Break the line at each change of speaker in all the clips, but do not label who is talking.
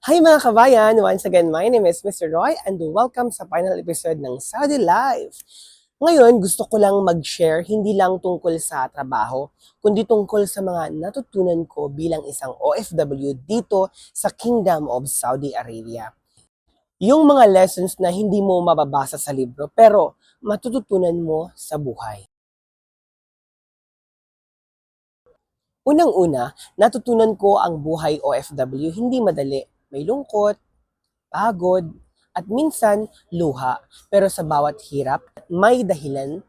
Hi mga kabayan! Once again, my name is Mr. Roy and welcome sa final episode ng Saudi Life. Ngayon, gusto ko lang mag-share hindi lang tungkol sa trabaho, kundi tungkol sa mga natutunan ko bilang isang OFW dito sa Kingdom of Saudi Arabia. Yung mga lessons na hindi mo mababasa sa libro pero matututunan mo sa buhay. Unang-una, natutunan ko ang buhay OFW hindi madali. May lungkot, pagod, at minsan luha. Pero sa bawat hirap, may dahilan,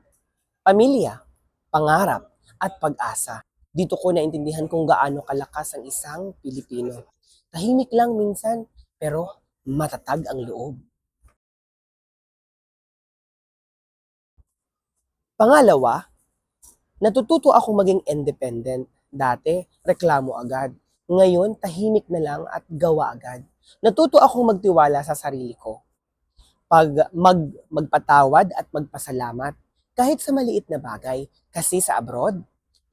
pamilya, pangarap, at pag-asa. Dito ko naintindihan kung gaano kalakas ang isang Pilipino. Tahimik lang minsan, pero matatag ang loob. Pangalawa, natututo ako maging independent. Dati, reklamo agad. Ngayon, tahimik na lang at gawa agad. Natuto akong magtiwala sa sarili ko. Pag mag, magpatawad at magpasalamat, kahit sa maliit na bagay, kasi sa abroad,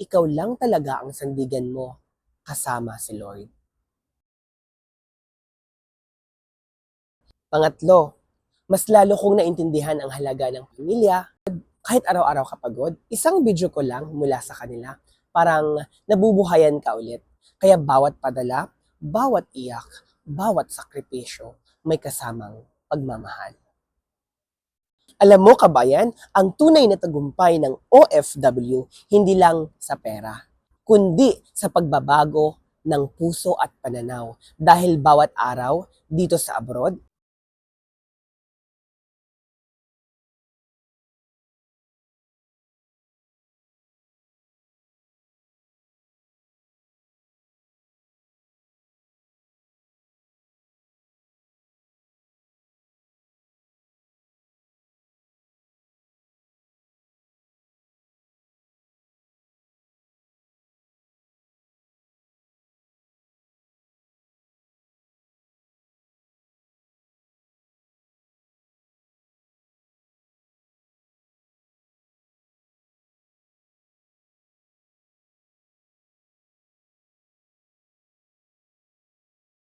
ikaw lang talaga ang sandigan mo, kasama si Lord. Pangatlo, mas lalo kong naintindihan ang halaga ng pamilya. Kahit araw-araw kapagod, isang video ko lang mula sa kanila, parang nabubuhayan ka ulit. Kaya bawat padala, bawat iyak, bawat sakripisyo, may kasamang pagmamahal. Alam mo kabayan, ang tunay na tagumpay ng OFW hindi lang sa pera, kundi sa pagbabago ng puso at pananaw. Dahil bawat araw dito sa abroad,